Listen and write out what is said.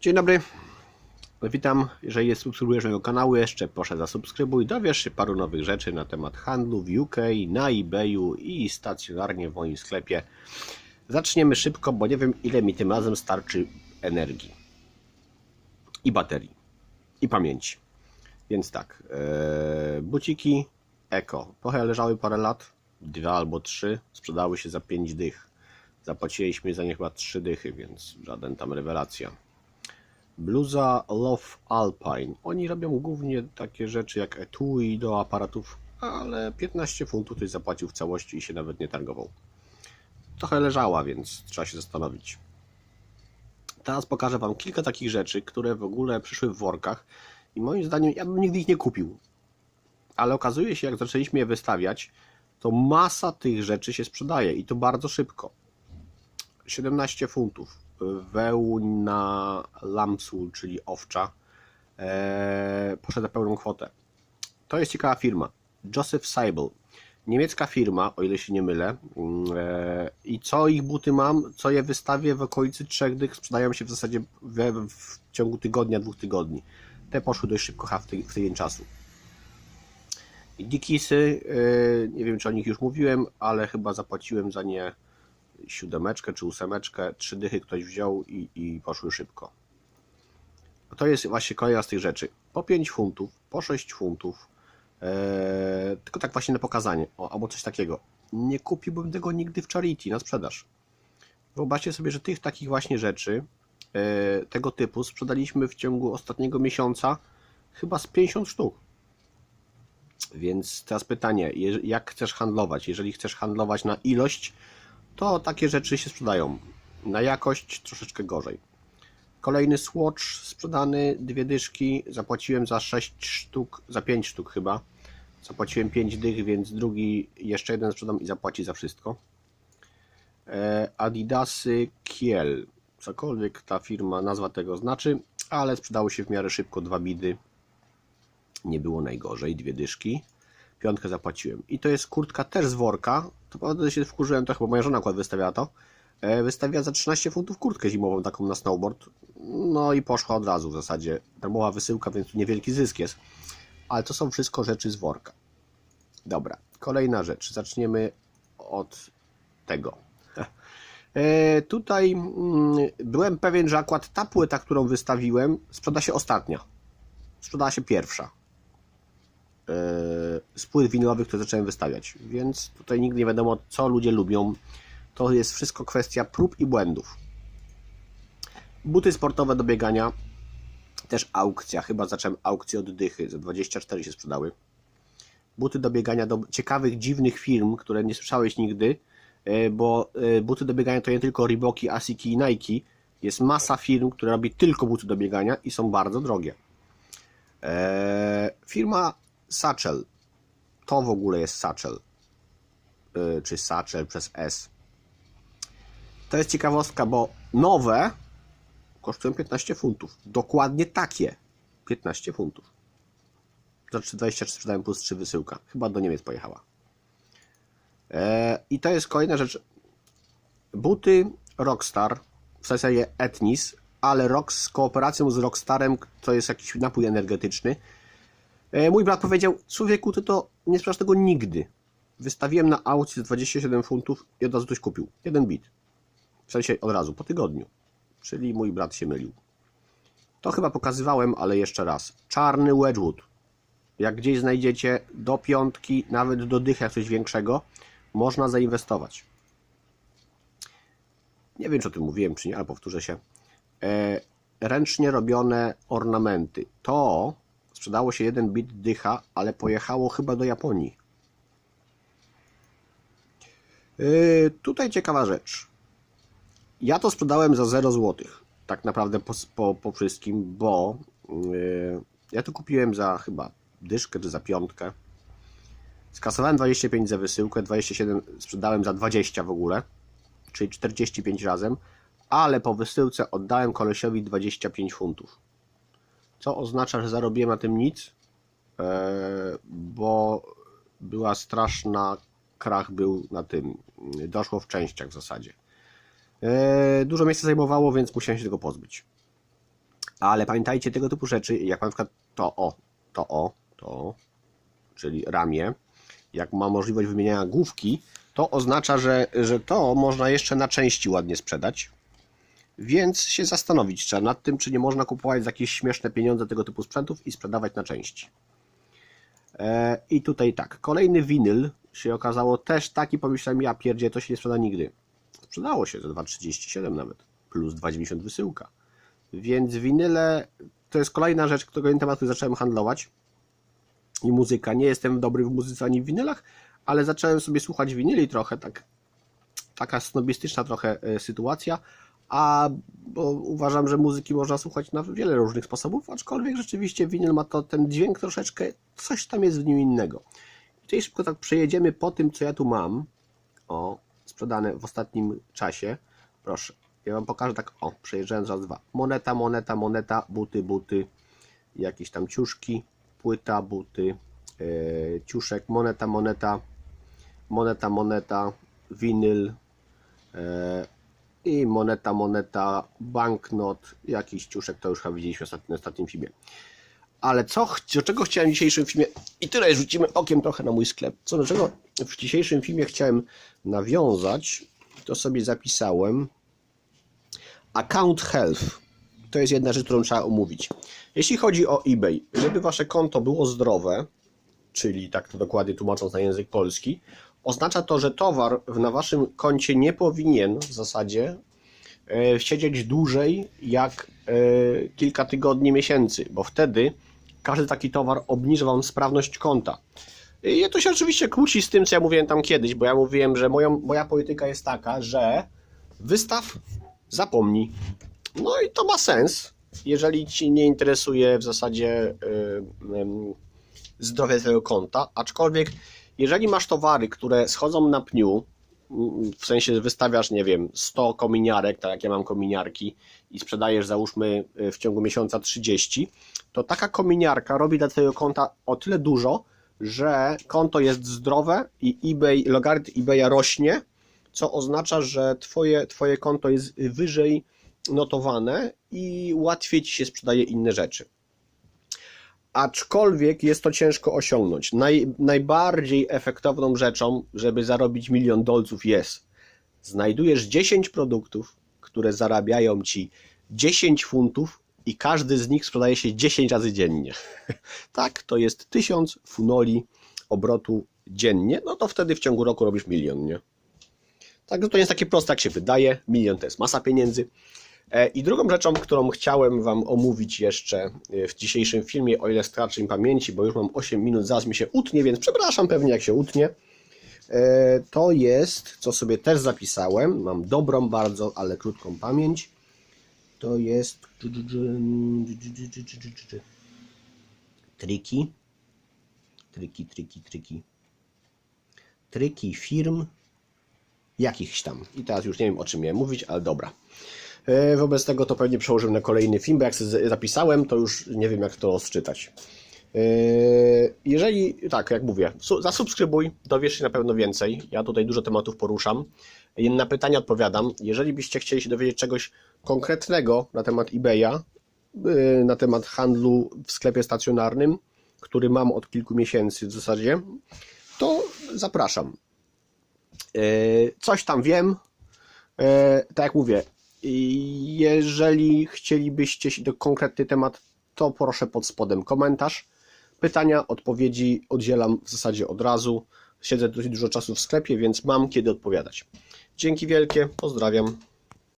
Dzień dobry. Witam. Jeżeli subskrybujesz mojego kanału, jeszcze proszę zasubskrybuj. Dowiesz się paru nowych rzeczy na temat handlu w UK, na eBayu i stacjonarnie w moim sklepie. Zaczniemy szybko, bo nie wiem ile mi tym razem starczy energii. I baterii. I pamięci. Więc tak. Ee, buciki Eko. Trochę leżały parę lat. Dwa albo trzy. Sprzedały się za pięć dych. Zapłaciliśmy za nie chyba trzy dychy, więc żaden tam rewelacja. Bluza Love Alpine. Oni robią głównie takie rzeczy jak etui do aparatów, ale 15 funtów ktoś zapłacił w całości i się nawet nie targował. Trochę leżała, więc trzeba się zastanowić. Teraz pokażę Wam kilka takich rzeczy, które w ogóle przyszły w workach i moim zdaniem ja bym nigdy ich nie kupił. Ale okazuje się, jak zaczęliśmy je wystawiać, to masa tych rzeczy się sprzedaje i to bardzo szybko. 17 funtów. Wełna Lamsul, czyli owcza, eee, poszedł za pełną kwotę. To jest ciekawa firma. Joseph Seibel. Niemiecka firma, o ile się nie mylę. Eee, I co ich buty mam, co je wystawię w okolicy trzech dych, sprzedają się w zasadzie we, w ciągu tygodnia, dwóch tygodni. Te poszły dość szybko w, ty, w tydzień czasu. I Dickiesy, eee, nie wiem czy o nich już mówiłem, ale chyba zapłaciłem za nie siódemeczkę czy ósemeczkę, trzy dychy ktoś wziął i, i poszły szybko. To jest właśnie kolejna z tych rzeczy. Po 5 funtów, po 6 funtów, eee, tylko tak właśnie na pokazanie, o, albo coś takiego. Nie kupiłbym tego nigdy w charity, na sprzedaż. Wyobraźcie sobie, że tych takich właśnie rzeczy, e, tego typu, sprzedaliśmy w ciągu ostatniego miesiąca chyba z 50 sztuk. Więc teraz pytanie, jak chcesz handlować? Jeżeli chcesz handlować na ilość, to takie rzeczy się sprzedają. Na jakość troszeczkę gorzej. Kolejny Swatch sprzedany, dwie dyszki, zapłaciłem za 6 sztuk, za 5 sztuk chyba. Zapłaciłem 5 dych, więc drugi jeszcze jeden sprzedam i zapłaci za wszystko. E, Adidasy Kiel, cokolwiek ta firma, nazwa tego znaczy, ale sprzedały się w miarę szybko dwa bidy. Nie było najgorzej, dwie dyszki piątkę zapłaciłem. I to jest kurtka też z worka. To prawda się wkurzyłem, to chyba moja żona akurat wystawiała to. E, Wystawia za 13 funtów kurtkę zimową taką na snowboard. No i poszła od razu w zasadzie. Darmowa wysyłka, więc tu niewielki zysk jest. Ale to są wszystko rzeczy z worka. Dobra, kolejna rzecz. Zaczniemy od tego. E, tutaj mm, byłem pewien, że akurat ta płyta, którą wystawiłem, sprzeda się ostatnia. Sprzedała się pierwsza z płyt winylowych, które zacząłem wystawiać. Więc tutaj nigdy nie wiadomo, co ludzie lubią. To jest wszystko kwestia prób i błędów. Buty sportowe do biegania. Też aukcja. Chyba zacząłem aukcję od dychy. Za 24 się sprzedały. Buty do biegania do ciekawych, dziwnych firm, które nie słyszałeś nigdy, e, bo e, buty do biegania to nie tylko Reeboki, Asiki i Nike. Jest masa firm, które robi tylko buty do biegania i są bardzo drogie. Firma Satchel. To w ogóle jest Satchel. Yy, czy Satchel przez S. To jest ciekawostka, bo nowe kosztują 15 funtów. Dokładnie takie. 15 funtów. Znaczy 23 sprzedałem plus 3 wysyłka. Chyba do Niemiec pojechała. Eee, I to jest kolejna rzecz. Buty Rockstar, w zasadzie Etnis, ale Rock z kooperacją z Rockstarem, to jest jakiś napój energetyczny. E, Mój brat powiedział, człowieku, ty to nie sprzedasz tego nigdy. Wystawiłem na aukcji za 27 funtów i od razu ktoś kupił. Jeden bit. W sensie od razu, po tygodniu. Czyli mój brat się mylił. To chyba pokazywałem, ale jeszcze raz. Czarny Wedgwood. Jak gdzieś znajdziecie do piątki, nawet do dycha coś większego, można zainwestować. Nie wiem, czy o tym mówiłem, czy nie, ale powtórzę się. E, ręcznie robione ornamenty. To sprzedało się jeden bit dycha, ale pojechało chyba do Japonii. Yy, tutaj ciekawa rzecz. Ja to sprzedałem za 0 zł. Tak naprawdę po, po, po wszystkim, bo yy, ja to kupiłem za chyba dyszkę czy za piątkę. Skasowałem 25 za wysyłkę, 27 sprzedałem za 20 w ogóle, czyli 45 razem, ale po wysyłce oddałem kolesiowi 25 funtów co oznacza, że zarobiłem na tym nic, e, bo była straszna, krach był na tym, doszło w częściach w zasadzie. E, Dużo miejsca zajmowało, więc musiałem się tego pozbyć. Ale pamiętajcie tego typu rzeczy, jak na przykład to o, to o, to, czyli ramię, jak ma możliwość wymieniania główki, to oznacza, że, że to można jeszcze na części ładnie sprzedać. Więc się zastanowić trzeba nad tym, czy nie można kupować za jakieś śmieszne pieniądze tego typu sprzętów i sprzedawać na części. E, I tutaj tak, kolejny winyl się okazało też taki, pomyślałem, ja pierdzie, to się nie sprzeda nigdy. Sprzedało się za 2,37 nawet, plus 2,90 wysyłka. Więc winyle to jest kolejna rzecz, którego temat, który zacząłem handlować. I muzyka. Nie jestem dobry w muzyce ani w winylach, ale zacząłem sobie słuchać winyli trochę, tak, taka snobistyczna trochę e, sytuacja, a bo uważam, że muzyki można słuchać na wiele różnych sposobów, aczkolwiek rzeczywiście winyl ma to ten dźwięk troszeczkę, coś tam jest w nim innego. I tutaj szybko tak przejedziemy po tym, co ja tu mam. O, sprzedane w ostatnim czasie. Proszę, ja Wam pokażę tak, o, przejeżdżając raz, dwa. Moneta, moneta, moneta, buty, buty, jakieś tam ciuszki, płyta, buty, yy, ciuszek, moneta, moneta, moneta, moneta, winyl yy, i moneta, moneta, banknot, jakiś ciuszek, to już chyba widzieliśmy w ostatnim, ostatnim filmie. Ale co, do czego chciałem w dzisiejszym filmie, i tyle, rzucimy okiem trochę na mój sklep, co do czego w dzisiejszym filmie chciałem nawiązać, to sobie zapisałem Account Health. To jest jedna rzecz, którą trzeba omówić. Jeśli chodzi o eBay, żeby wasze konto było zdrowe, czyli tak to dokładnie tłumacząc na język polski, oznacza to, że towar na waszym koncie nie powinien w zasadzie e, siedzieć dłużej jak e, kilka tygodni, miesięcy, bo wtedy każdy taki towar obniża wam sprawność konta. I to się oczywiście kłóci z tym, co ja mówiłem tam kiedyś, bo ja mówiłem, że moją, moja polityka jest taka, że wystaw, zapomnij. No i to ma sens, jeżeli ci nie interesuje w zasadzie yy, zdrowie twojego konta, aczkolwiek jeżeli masz towary, które schodzą na pniu, mm, w sensie wystawiasz, nie wiem, 100 kominiarek, tak jak ja mam kominiarki i sprzedajesz załóżmy y, w ciągu miesiąca 30, to taka kominiarka robi dla twojego konta o tyle dużo, że konto jest zdrowe i eBay, logarytm eBaya rośnie, co oznacza, że twoje, twoje konto jest wyżej notowane i łatwiej ci się sprzedaje inne rzeczy. Aczkolwiek jest to ciężko osiągnąć. Naj, najbardziej efektowną rzeczą, żeby zarobić milion dolców jest znajdujesz 10 produktów, które zarabiają ci 10 funtów i każdy z nich sprzedaje się 10 razy dziennie. tak, to jest 1000 funoli obrotu dziennie, no to wtedy w ciągu roku robisz milion, nie? Także to nie jest takie proste, jak się wydaje. Milion to jest masa pieniędzy. E, I drugą rzeczą, którą chciałem Wam omówić jeszcze e, w dzisiejszym filmie, o ile starczy mi pamięci, bo już mam 8 minut, zaraz mi się utnie, więc przepraszam pewnie, jak się utnie. E, To jest, co sobie też zapisałem, mam dobrą bardzo, ale krótką pamięć. To jest triki, triki, triki, triki, triki firm jakichś tam. I teraz już nie wiem o czym miałem mówić, ale dobra. E, Wobec tego to pewnie przełożyłem na kolejny film, bo jak sobie zapisałem, to już nie wiem jak to odczytać. E, Jeżeli, tak jak mówię, su- zasubskrybuj, dowiesz się na pewno więcej. Ja tutaj dużo tematów poruszam. Na pytania odpowiadam. Jeżeli byście chcieli się dowiedzieć czegoś konkretnego na temat eBaya, e, na temat handlu w sklepie stacjonarnym, który mam od kilku miesięcy w zasadzie, to zapraszam. Coś tam wiem. Tak jak mówię, jeżeli chcielibyście się do konkretny temat, to proszę pod spodem komentarz. Pytania, odpowiedzi oddzielam w zasadzie od razu. Siedzę dosyć dużo czasu w sklepie, więc mam kiedy odpowiadać. Dzięki wielkie, pozdrawiam.